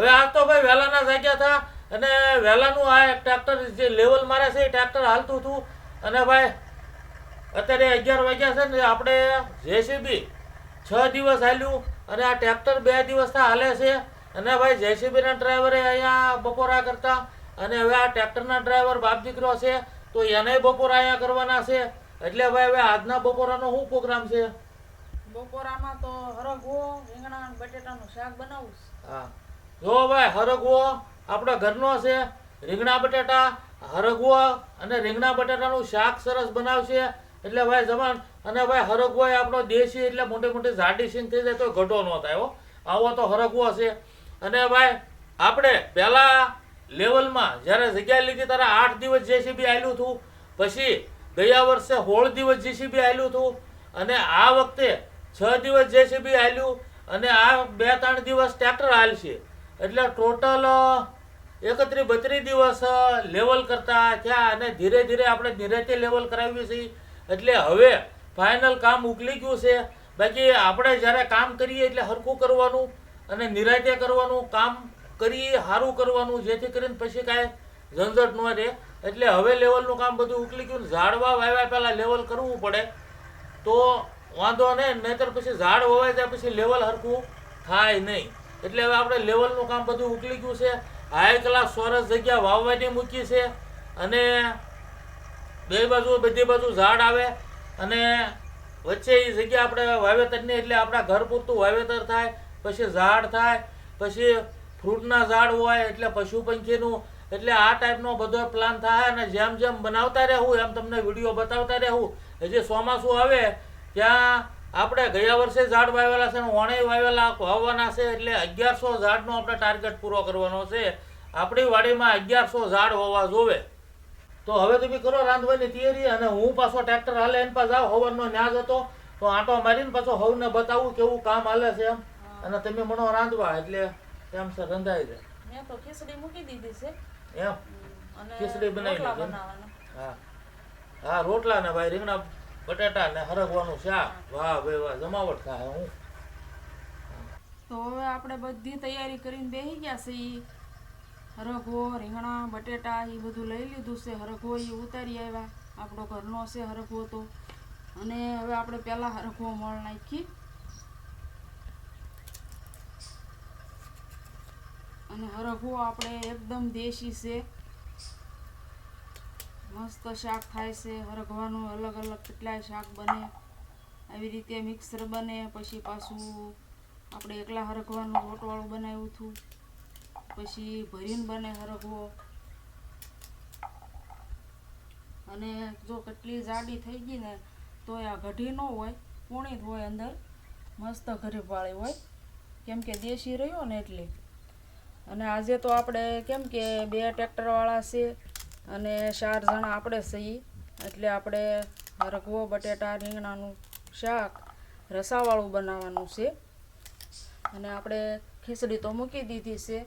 હવે આ તો ભાઈ વહેલાના જાગ્યા હતા અને વહેલાનું આ એક ટ્રેક્ટર જે લેવલ મારે છે એ ટ્રેક્ટર હાલતું હતું. અને ભાઈ અત્યારે અગિયાર વાગ્યા છે ને આપણે જેસીબી છ દિવસ હાલ્યું અને આ ટ્રેક્ટર બે દિવસથી હાલે છે. અને ભાઈ જેસીબીના ડ્રાઈવરે અહીંયા બપોરા કરતા અને હવે આ ટ્રેક્ટરના ડ્રાઈવર બાપ દીકરો છે તો એને બપોરા અહીંયા કરવાના છે. એટલે ભાઈ હવે આજના બપોરાનો શું પ્રોગ્રામ છે? બપોરામાં તો હરગવો રીંગણા અને બટેટાનું શાક બનાવું હા. જો ભાઈ, હરગવો આપણા ઘરનો છે, રીંગણા બટાટા, હરગવો અને રીંગણા બટાટાનું શાક સરસ બનાવશે. એટલે ભાઈ જમાન, અને ભાઈ હરગવો એ આપણો દેશી એટલે મોટી મોટી જાડી સીન થઈ જાય તો ઘટો ન થાય આવો તો હરગવો છે. અને ભાઈ, આપણે પહેલાં લેવલમાં જ્યારે જગ્યા લીધી, ત્યારે આઠ દિવસ જેસીબી આવેલું હતું. પછી ગયા વર્ષે સોળ દિવસ જેસીબી આવેલું હતું. અને આ વખતે છ દિવસ જેસીબી આવેલું અને આ બે ત્રણ દિવસ ટ્રેક્ટર હાલશે. એટલે ટોટલ એકત્રીસ બત્રીસ દિવસ લેવલ કરતા થયા અને ધીરે ધીરે આપણે ધીરેથી લેવલ કરાવીએ છીએ એટલે હવે ફાઇનલ કામ ઉકલી ગયું છે. બાકી આપણે જ્યારે કામ કરીએ એટલે હરખું કરવાનું અને નિરાતે કરવાનું, કામ કરીએ સારું કરવાનું, જેથી કરીને પછી કાંઈ ઝંઝટ ન રહે. એટલે હવે લેવલનું કામ બધું ઉકલી ગયું ઝાડવા વાવ્યા પહેલાં લેવલ કરવું પડે. તો વાંધો નહીં, નહીતર પછી ઝાડ વવાય જાય પછી લેવલ હરખું થાય નહીં. એટલે હવે આપણે લેવલનું કામ બધું ઉકલી ગયું છે. હાય ક્લાસ સોરસ જગ્યા વાવવાની મૂકી છે. અને બે બાજુ બધી બાજુ ઝાડ આવે. અને વચ્ચે એ જગ્યા આપણે વાવેતરની એટલે આપણા ઘર પૂરતું વાવેતર થાય, પછી ઝાડ થાય, પછી ફ્રૂટના ઝાડ હોય, એટલે પશુ પંખીનું. એટલે આ ટાઈપનો બધો પ્લાન થાય અને જેમ જેમ બનાવતા રહેવું, એમ તમને વીડિયો બતાવતા રહેવું. હજી ચોમાસું આવે, ત્યાં આપણે ગયા વર્ષે ઝાડ વાવેલા છે અને વાવેલા વાવવાના છે એટલે અગિયારસો ઝાડનો આપણે ટાર્ગેટ પૂરો કરવાનો છે. આપણી વાડીમાં અગિયારસો ઝાડ હોવા જોવે. તો હવે તમે કરો રાંધવાની તૈયારી અને હું પાછો ટ્રેક્ટર હાલે એને પાસે જાવ હવનનો ન્યાજ હતો. તો આંટો મારીને પાછો હવને બતાવું કેવું કામ હાલે છે એમ. અને તમે મનો રાંધવા એટલે એમ છે રંધાઈ જાય મેં તો ખીચડી મૂકી દીધી છે. એમ? ખીચડી બનાવી હા. હા રોટલા ને ભાઈ રીંગણા બટાટા ને હરગવાનું શાક વાહ ભાઈ વાહ, જમાવટ થાય હું. તો હવે આપણે બધી તૈયારી કરીને બેસી ગયા છે હરગો, રીંગણા, બટેટા એ બધું લઈ લીધું છે. હરગો એ ઉતારી આવ્યા. આપણો ઘરનો છે હરગવો તો. અને હવે આપણે પહેલાં હરગવો મળ નાખી. અને હરગવો આપણે એકદમ દેશી છે. મસ્ત શાક થાય છે, હરગવાનું અલગ અલગ કેટલાય શાક બને. આવી રીતે મિક્સર બને, પછી પાછું આપણે એકલા હરગવાનું રોટવાળું બનાવ્યું હતું. પછી ભરીને બને હરગવો. અને જો કેટલી જાડી થઈ ગઈ ને તો આ ગઢી ન હોય, પૂણી હોય અંદર. મસ્ત ઘરે પાળી હોય. કેમ કે દેશી રહ્યો ને એટલે. અને આજે તો આપણે કેમ કે બે ટ્રેક્ટરવાળા છે અને ચાર જણા આપણે છીએ. એટલે આપણે રગવો બટેટા, રીંગણાનું શાક રસાવાળું બનાવવાનું છે. અને આપણે ખીચડી તો મૂકી દીધી છે.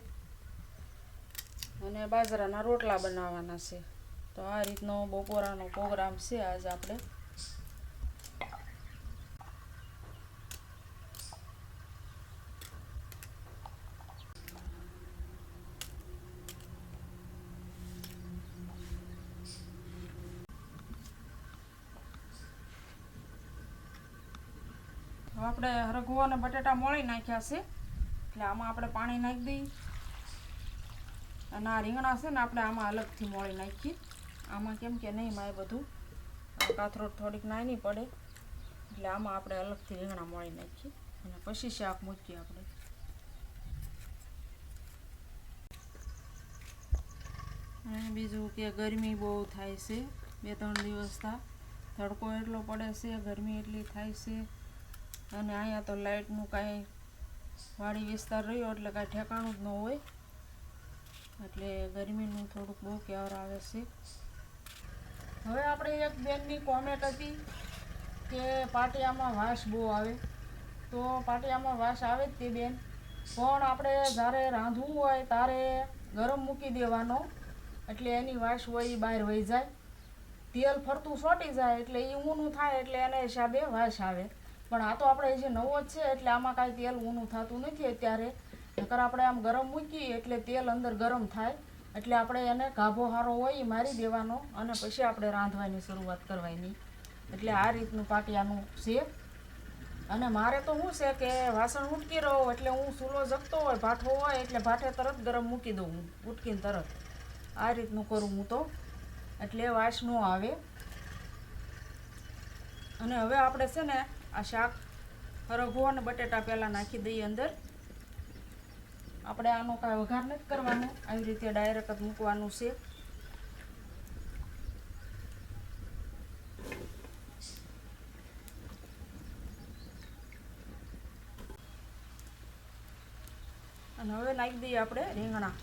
અને બાજરાના રોટલા બનાવવાના છે. તો આ રીતનો બપોરાનો પ્રોગ્રામ છે આજ આપણે. આપણે રઘુ અને બટેટા મોળી નાખ્યા છે. એટલે આમાં આપણે પાણી નાખી દઈએ. અને આ રીંગણા છે ને આપણે આમાં અલગથી મોળી નાખીએ. આમાં કેમ કે નહીં માય બધું. કાથરોટ થોડીક નાની પડે. એટલે આમાં આપણે અલગથી રીંગણા મોળી નાખીએ. અને પછી શાક મૂકીએ આપણે. બીજું કે ગરમી બહુ થાય છે. બે ત્રણ દિવસ થા. તડકો એટલો પડે છે, ગરમી એટલી થાય છે. અને અહીંયા તો લાઇટનું કાંઈ વાડી વિસ્તાર રહ્યો એટલે કાંઈ ઠેકાણું જ ન હોય. એટલે ગરમીનું થોડુંક બહુ કહેવાર આવે છે. હવે આપણે એક બેનની કોમેન્ટ હતી કે પાટિયામાં વાસ બહુ આવે. તો પાટિયામાં વાસ આવે જ તે બેન. પણ આપણે જ્યારે રાંધવું હોય ત્યારે ગરમ મૂકી દેવાનો. એટલે એની વાસ હોય એ બહાર વહી જાય. તેલ ફરતું સોટી જાય એટલે એ ઊનું થાય એટલે એના હિસાબે વાસ આવે. પણ આ તો આપણે જે નવો જ છે, એટલે આમાં કાંઈ તેલ ઊનું થતું નથી અત્યારે. નકર આપણે આમ ગરમ મૂકીએ એટલે તેલ અંદર ગરમ થાય. એટલે આપણે એને ગાભો હારો હોય એ મારી દેવાનો અને પછી આપણે રાંધવાની શરૂઆત કરવાની. એટલે આ રીતનું પાટિયાનું છે અને મારે તો શું છે કે વાસણ ઉટકી રહો એટલે હું સૂલો જગતો હોય, ભાઠો હોય, એટલે ભાઠે તરત ગરમ મૂકી દઉં હું, ઉટકીને તરત. આ રીતનું કરું હું તો. એટલે વાસ ન આવે. અને હવે આપણે છે ને આ શાક હરગવો અને બટેટા પહેલાં નાખી દઈએ અંદર. આપણે આનો કાંઈ વઘાર નથી કરવાનો. આવી રીતે ડાયરેક્ટ જ મૂકવાનું છે. અને હવે નાખી દઈએ આપણે રીંગણા.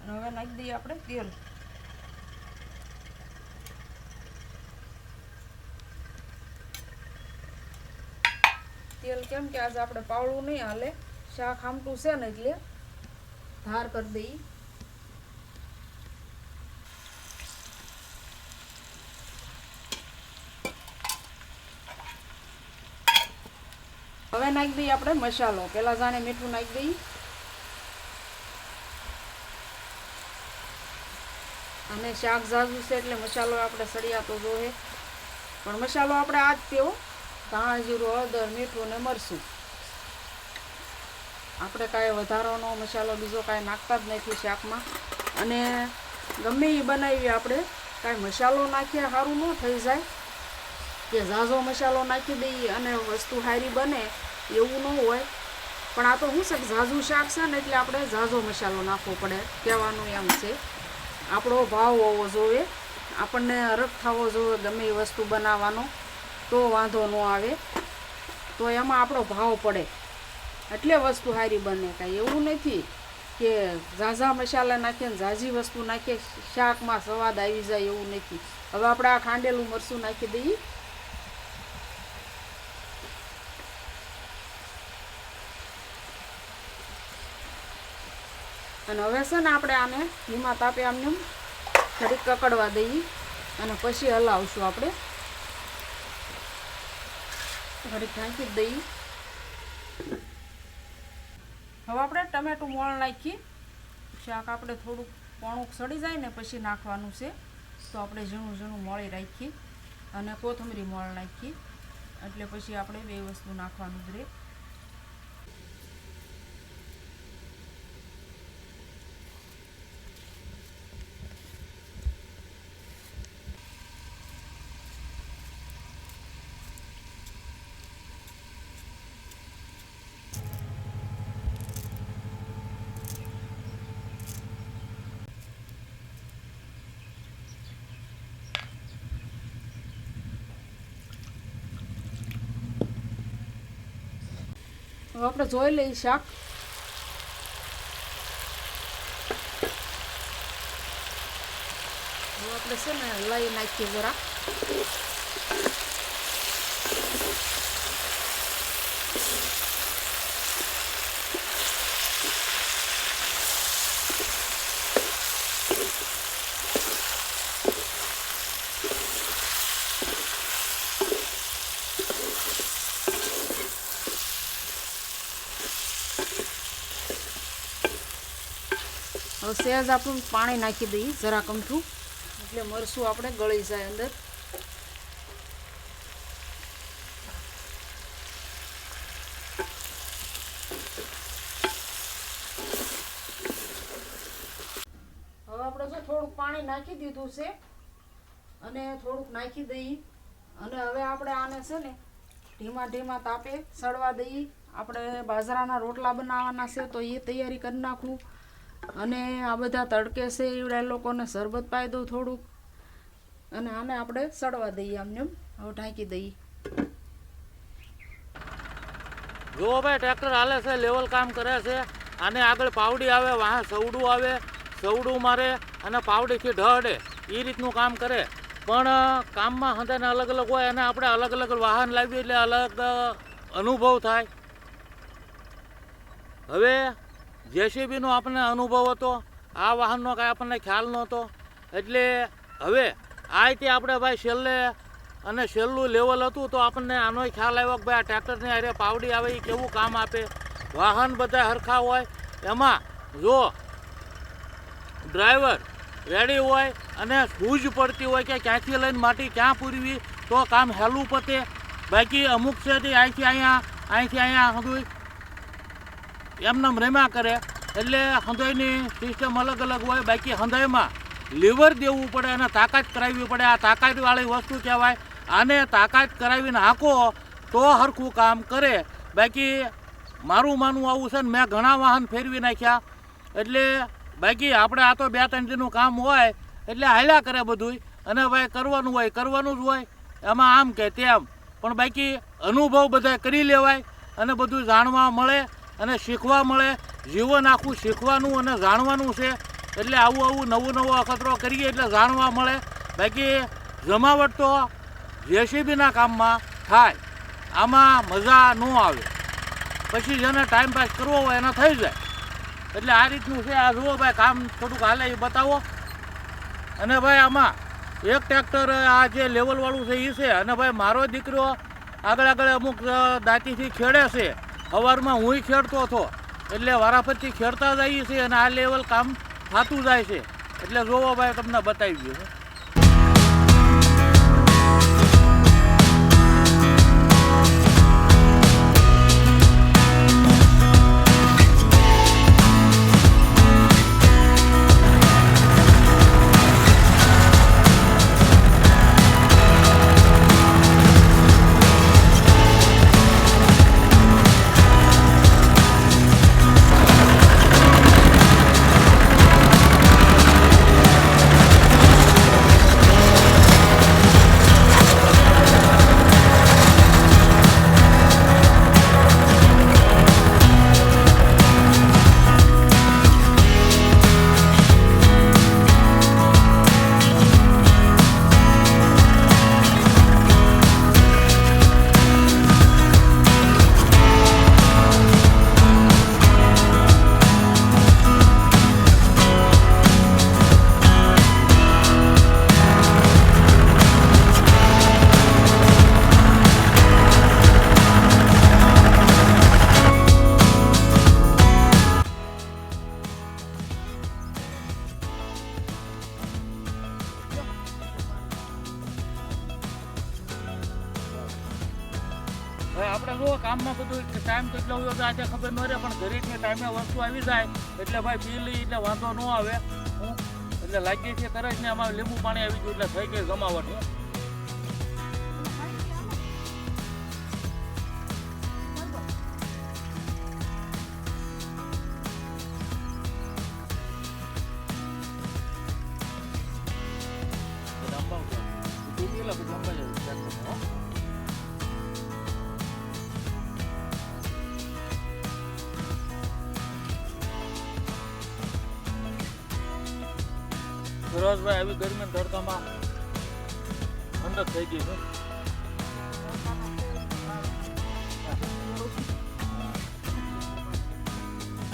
અને હવે નાખી દઈએ આપણે તેલ. તેલ કેમ કે આજે આપણે પાવડું નહીં હાલે, શાક આમટું છે ને એટલે ધાર કરી દઈએ. હવે નાખી દઈએ આપણે મસાલો. પેલા જાણે મીઠું નાખી દઈએ. અને શાક ઝાઝું છે એટલે મસાલો આપણે સળિયાતો જોહે. પણ મસાલો આપણે આ જ તેવો ધાણા જીરું હળદર, મીઠું ને મરચું. આપણે કાંઈ વધારાનો મસાલો બીજો કાંઈ નાખતા જ નથી શાકમાં. અને ગમે એ બનાવીએ આપણે, કાંઈ મસાલો નાખીએ સારું ન થઈ જાય. કે ઝાઝો મસાલો નાખી દઈએ અને વસ્તુ સારી બને, એવું ન હોય. પણ આ તો શું છે ઝાઝું શાક છે ને, એટલે આપણે ઝાઝો મસાલો નાખવો પડે, કહેવાનું એમ છે. આપણો ભાવ હોવો જોઈએ. આપણને હરખ થવો જોઈએ ગમે એ વસ્તુ બનાવવાનો. તો વાંધો ન આવે. તો એમાં આપણો ભાવ પડે. એટલે વસ્તુ સારી બને કાંઈ. એવું નથી કે ઝાઝા મસાલા નાખીએ ને ઝાઝી વસ્તુ નાખીએ, શાકમાં સ્વાદ આવી જાય એવું નથી. હવે આપણે આ ખાંડેલું મરચું નાખી દઈએ. અને હવે છે ને આપણે આને ધીમા તાપે આમને થોડીક કકડવા દઈએ અને પછી હલાવશું આપણે. ઘડીક નાખી દઈ હવે આપણે ટમેટું મોણ નાખી. શાક આપણે થોડુંક પોણુંક સડી જાય ને પછી નાખવાનું છે. તો આપણે ઝીણું ઝીણું મોળી રાખી અને કોથમરી મોળ નાખી. એટલે પછી આપણે બે વસ્તુ નાખવાનું જ હવે આપણે જોઈ લઈએ શાક. હવે આપણે છે ને લઈ નાખીએ જરા હવે સહેજ આપણું પાણી નાખી દઈએ, જરા કમઠું એટલે મરસું આપણે ગળી જાય અંદર. હવે આપણે જો થોડુંક પાણી નાખી દીધું છે. અને થોડુંક નાખી દઈએ. અને હવે આપણે આને છે ને ધીમા ધીમા તાપે સડવા દઈએ. આપણે બાજરાના રોટલા બનાવવાના છે તો એ તૈયારી કરી નાખું. અને આ બધા તડકે છે એવડા લોકોને શરબત પાઈ દઉં થોડુંક. અને આને આપણે સડવા દઈએ આમને. હવે ઢાંકી દઈએ. જુઓ ભાઈ, ટ્રેક્ટર હાલે છે, લેવલ કામ કરે છે. આને આગળ પાવડી આવે વાહ સવડું આવે, સવડું મારે અને પાવડીથી ઢળે એ રીતનું કામ કરે. પણ કામમાં હંધાને અલગ અલગ હોય, અને આપણે અલગ અલગ વાહન લાવીએ એટલે અલગ અનુભવ થાય. હવે જેસીબીનો આપણને અનુભવ હતો, આ વાહનનો કાંઈ આપણને ખ્યાલ નહોતો. એટલે હવે આ આપણે ભાઈ છેલ્લે અને છેલ્લું લેવલ હતું તો આપણને આનો ખ્યાલ આવ્યો કે ભાઈ આ ટ્રેક્ટરની અરે પાવડી આવે એ કેવું કામ આપે? વાહન બધા હરખા હોય, એમાં જો ડ્રાઈવર રેડી હોય અને સૂઝ પડતી હોય કે ક્યાંથી લઈને માટી ક્યાં પૂરવી, તો કામ હેલું પતે. બાકી અમુક છે અહીંથી અહીંયા અહીંથી અહીંયા હંધુઈ એમને રેમા કરે. એટલે હૃદયની સિસ્ટમ અલગ અલગ હોય. બાકી હૃદયમાં લીવર દેવું પડે અને તાકાત કરાવવી પડે. આ તાકાતવાળી વસ્તુ કહેવાય. આને તાકાત કરાવીને હાંકો તો હરખું કામ કરે. બાકી મારું માનવું આવું છે ને મેં ઘણા વાહન ફેરવી નાખ્યા. એટલે બાકી આપણે આ તો બે ત્રણ દિનનું કામ હોય. એટલે હાલ્યા કરે બધુંય. અને ભાઈ કરવાનું હોય, કરવાનું જ હોય. એમાં આમ કે તેમ. પણ બાકી અનુભવ બધા કરી લેવાય અને બધું જાણવા મળે. અને શીખવા મળે. જીવન આખું શીખવાનું અને જાણવાનું છે. એટલે આવું આવું નવું નવું અખતરો કરીએ એટલે જાણવા મળે. બાકી જમાવટ તો જેસીબીના કામમાં થાય. આમાં મજા ન આવે. પછી જેને ટાઈમ પાસ કરવો હોય એને થઈ જાય. એટલે આ રીતનું છે. આ જુઓ ભાઈ, કામ થોડુંક હાલે એ બતાવો. અને ભાઈ, આમાં એક ટ્રેક્ટર આ જે લેવલવાળું છે એ છે. અને ભાઈ, મારો દીકરો આગળ આગળ અમુક દાંતીથી ખેડે છે. સવારમાં હુંય ખેડતો હતો. એટલે વારાફરતી ખેડતા જઈએ છીએ અને આ લેવલ કામ થતું જાય છે. એટલે જોવો ભાઈ, તમને બતાવી દઉં. ઘરેથી વસ્તુ આવી જાય, એટલે ભાઈ પી લઈ એટલે વાંધો ન આવે. હું એટલે લાગી છે તરત ને આમાં લીંબુ પાણી આવી ગયું, એટલે થઈ ગઈ જમાવટ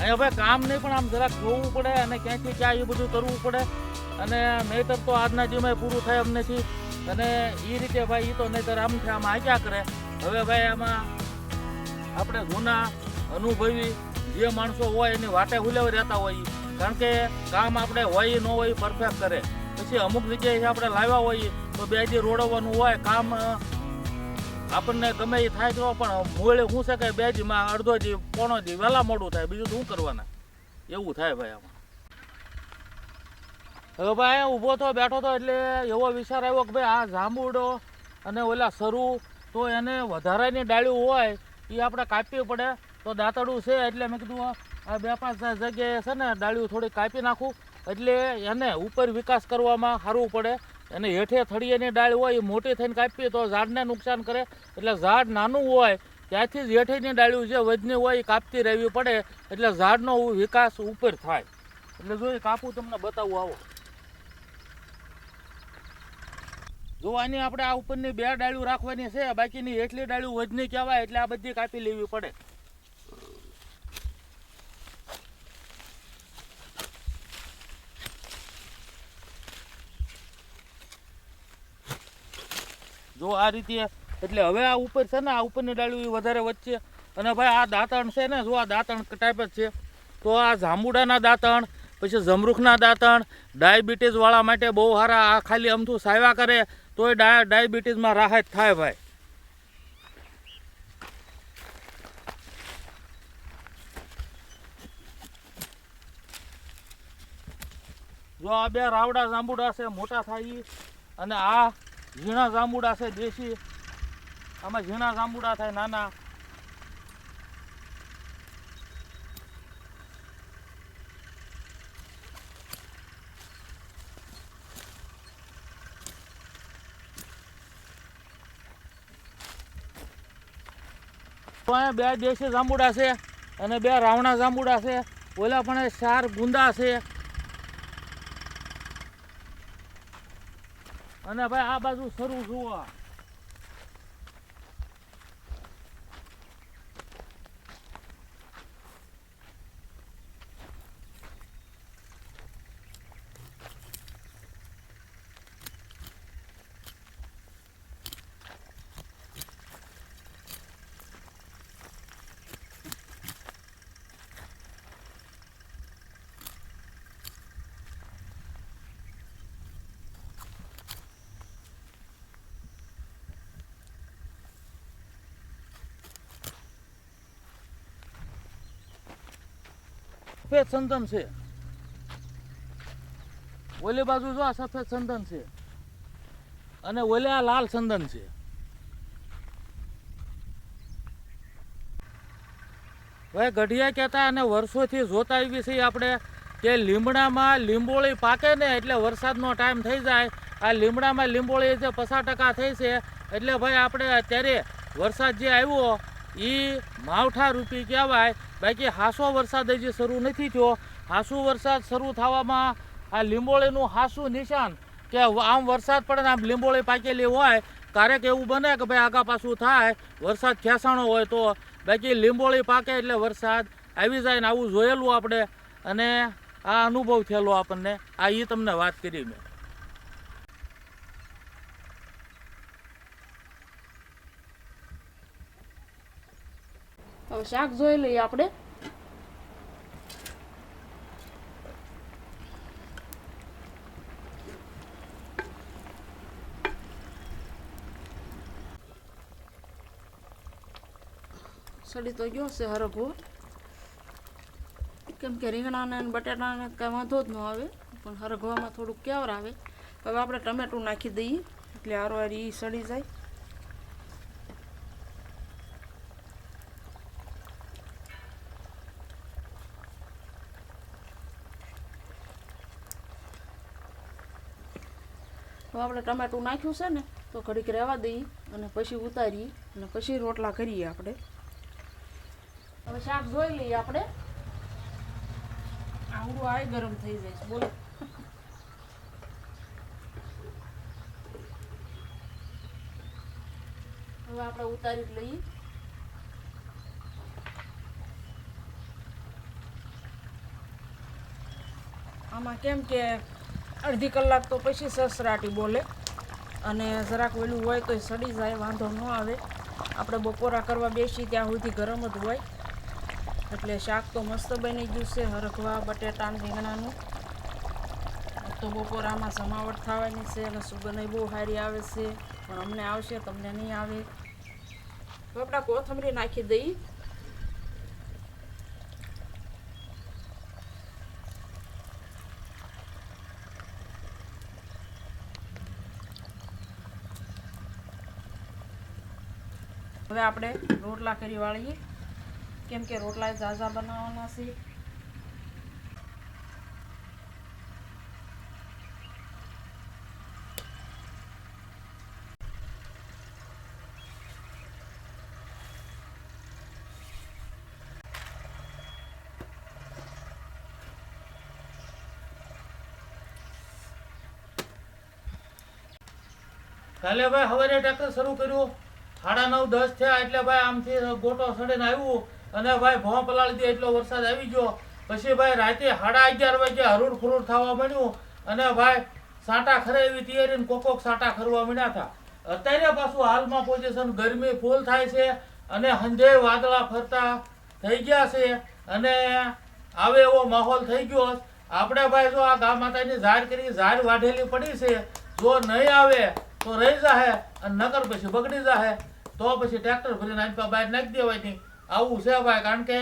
અહીંયા ભાઈ કામ નહીં, પણ આમ જરાક જોવું પડે અને ક્યાંથી ક્યાં એ બધું કરવું પડે. અને નહીતર તો આજના જીવમાં પૂરું થાય એમ નથી. અને એ રીતે ભાઈ એ તો નહીતર આમથી આમ આગ્યા કરે. હવે ભાઈ, આમાં આપણે જૂના અનુભવી જે માણસો હોય એની વાટે હુલેવી રહેતા હોય કારણ કે કામ આપણે હોય ન હોય પરફેક્ટ કરે. પછી અમુક જગ્યાએ આપણે લાવ્યા હોઈએ તો બે જે રોડવાનું હોય, કામ આપણને ગમે એ થાય તો, પણ મોડે શું છે કે બે દીમાં અડધો દી, પોણો દી, વહેલા મોડું થાય. બીજું શું કરવાના? એવું થાય ભાઈ આમાં. હવે ભાઈ ઊભો તો, બેઠો તો, એટલે એવો વિચાર આવ્યો કે ભાઈ, આ જાંબુડો અને ઓલા સરુ, તો એને વધારાની ડાળ્યું હોય એ આપણે કાપવી પડે. તો દાંતડું છે, એટલે મેં કીધું, આ બે પાંચ જગ્યાએ છે ને, ડાળ્યું થોડી કાપી નાખું. એટલે એને ઉપર વિકાસ કરવામાં સારું પડે. અને હેઠે થળીએની ડાળ હોય એ મોટી થઈને કાપીએ તો ઝાડને નુકસાન કરે. એટલે ઝાડ નાનું હોય, ત્યાંથી જ હેઠેની ડાળીઓ જે વજની હોય એ કાપતી રહેવી પડે. એટલે ઝાડનો વિકાસ ઉપર થાય. એટલે જો એ કાપું તમને બતાવું આવો. જો આની આપણે આ ઉપરની બે ડાળીઓ રાખવાની છે, બાકીની એટલી ડાળ્યું વજની કહેવાય, એટલે આ બધી કાપી લેવી પડે. જો આ રીતે, એટલે હવે આ ઉપર છે ને, આ ઉપરની ડાળીઓ વધારે વચ્ચે અને ભાઈ આ દાંતણ છે ને, જો આ દાંતણ ટાઈપ જ છે. તો આ જાંબુડાના દાંતણ, પછી જમરૂખના દાંતણ ડાયાબિટીસવાળા માટે બહુ સારા આ ખાલી અમથું સાવ્યા કરે તો ડાયા, ડાયાબિટીસમાં રાહત થાય ભાઈ. જો આ બે રાવડા જાંબુડા છે, મોટા થાય. અને આ ઝીણા જાંબુડા છે, દેશી. આમાં ઝીણા જાંબુડા થાય, નાના. તો બે દેશી જાંબુડા છે અને બે રાવણા જાંબુડા છે. ઓલા પણ ચાર ગુંદા છે. અને ભાઈ આ બાજુ શરૂ જુઓ. સફેદ સંદન છે. ઓલી બાજુ જો આ સફેદ સંદન છે. અને ઓલે આ લાલ સંદન છે. હવે ગઢિયા કહેતા અને વર્ષોથી જોતા આવી છે આપણે કે લીમડામાં લીંબોળી પાકે ને એટલે વરસાદનો ટાઈમ થઈ જાય. આ લીમડામાં લીંબોળી જે પચાસ ટકા થઈ છે, એટલે ભાઈ આપણે અત્યારે વરસાદ જે આવ્યો એ માવઠા રૂપી કહેવાય. બાકી હાસો વરસાદ હજી શરૂ નથી થયો, હાસુ વરસાદ શરૂ થવામાં આ લીંબોળીનું હાસુ નિશાન કે આમ વરસાદ પડે ને આમ લીંબોળી પાકેલી હોય, ક્યારેક એવું બને કે ભાઈ આગા પાછું થાય, વરસાદ ખેંચાણો હોય તો. બાકી લીંબોળી પાકે એટલે વરસાદ આવી જાય ને આવું જોયેલું આપણે. અને આ અનુભવ થયેલો આપણને. આ એ તમને વાત કરી મેં. હવે શાક જોઈ લઈએ આપણે. સડી તો ગયો છે હરભો કેમ કે રીંગણાને અને બટાટાને કાંઈ વાંધો જ ન આવે, પણ હરગવામાં થોડુંક કેવર આવે હવે આપણે ટમેટું નાખી દઈએ, એટલે હારો હારી સડી જાય. આપણે ટમેટું નાખ્યું છે ને તો ઘડીક રહેવા દઈએ અને પછી ઉતારીએ અને પછી રોટલા કરીએ આપણે. હવે શાક જોઈ લઈએ આપણે. આવડું આય ગરમ થઈ જાય છે બોલો. હવે આપણે ઉતારી લઈએ. આમાં કેમ કે અડધી કલાક તો પછી સસરાટી બોલે. અને જરાક વેલું હોય તો સડી જાય, વાંધો ન આવે. આપણે બપોરા કરવા બેસી ત્યાં સુધી ગરમ જ હોય. એટલે શાક તો મસ્ત બની ગયું છે, હરખવા બટેટા ને રીંગણાનું. તો બપોરામાં સમાવટ થવાની છે અને સુગંધ બહુ સારી આવે છે. પણ અમને આવશે, તમને નહીં આવે. તો આપણે કોથમરી નાખી દઈએ. હવે આપણે રોટલા કરી વાળીએ. કેમ કે રોટલા ઝાઝા બનાવવાના છે. કાલે ભાઈ સવારે ટ્રેક્ટર શરૂ કર્યું. સાડા નવ, દસ થયા એટલે ભાઈ આમથી ગોટો સડીને આવ્યું અને ભાઈ ભોં પલાળી દે એટલો વરસાદ આવી ગયો. પછી ભાઈ રાતે સાડા અગિયાર વાગે હરૂડ ફરૂડ થવા મળ્યું અને ભાઈ સાટા ખરે એવી તૈયારી ને કોક કોક સાંટા ખરવા મળ્યા હતા. અત્યારે પાછું હાલમાં પોઝિશન ગરમી ફૂલ થાય છે અને હંધે વાદળા ફરતા થઈ ગયા છે અને આવે એવો માહોલ થઈ ગયો. આપણે ભાઈ જો આ ગા માતાની ઝાડ કરી ઝાડ વાઢેલી પડી છે. જો નહીં આવે તો રહી જાહે અને નકર પછી બગડી જાહે. તો પછી ટ્રેક્ટર ભરીને આંચકા બહાર નાખી દેવાય નહીં. આવું છે ભાઈ, કારણ કે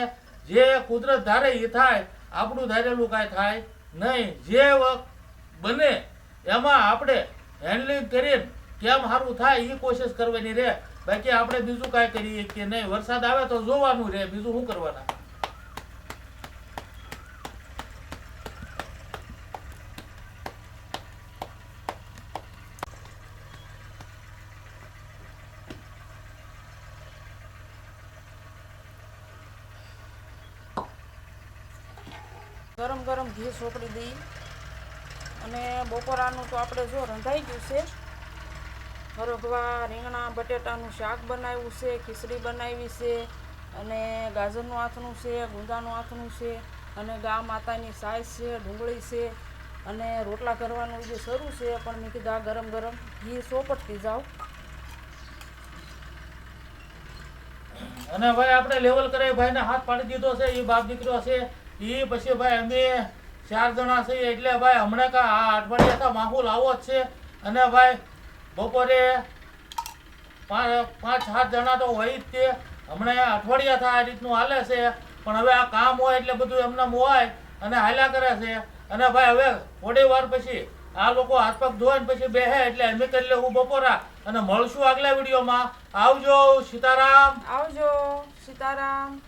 જે કુદરત ધારે એ થાય, આપણું ધારેલું કાંઈ થાય નહીં. જે બને, એમાં આપણે હેન્ડલિંગ કરીને કેમ સારું થાય એ કોશિશ કરવાની રહે. બાકી આપણે બીજું કાંઈ કરીએ કે નહીં. વરસાદ આવે તો જોવાનું રહે, બીજું શું કરવાના ગરમ સોપડી દઈ અને બપોરાનું તો આપણે જો રંધાઈ ગયું છે. હરગવા, રીંગણા, બટેટાનું શાક બનાવ્યું છે, ખીચડી બનાવી છે, અને ગાજરનું આથનું છે, ગુંદાનું આથનું છે, અને ગા માતાની સાઈઝ છે, ડુંગળી છે, અને રોટલા કરવાનું જે શરૂ છે, પણ મેં કીધું આ ગરમ ગરમ ઘી સોપટતી જાઓ. અને ભાઈ આપણે લેવલ કરે ભાઈને હાથ પાડી દીધો છે એ બાપ દીકરો છે એ પછી ભાઈ અમે ચાર જણા છે એટલે ભાઈ હમણાં કા આ અઠવાડિયા માહોલ આવો જ છે. અને ભાઈ બપોરે પાંચ, સાત જણા તો હોય જ તે હમણાં અઠવાડિયા થાય આ રીતનું હાલે છે. પણ હવે આ કામ હોય એટલે બધું એમને મોવાય અને હાલ્યા કરે છે. અને ભાઈ હવે થોડી વાર પછી આ લોકો હાથ પગ ધોય ને પછી બેહે એટલે એમ કરી લેવું બપોરા. અને મળશું આગલા વિડીયોમાં. આવજો, સીતારામ. આવજો, સીતારામ.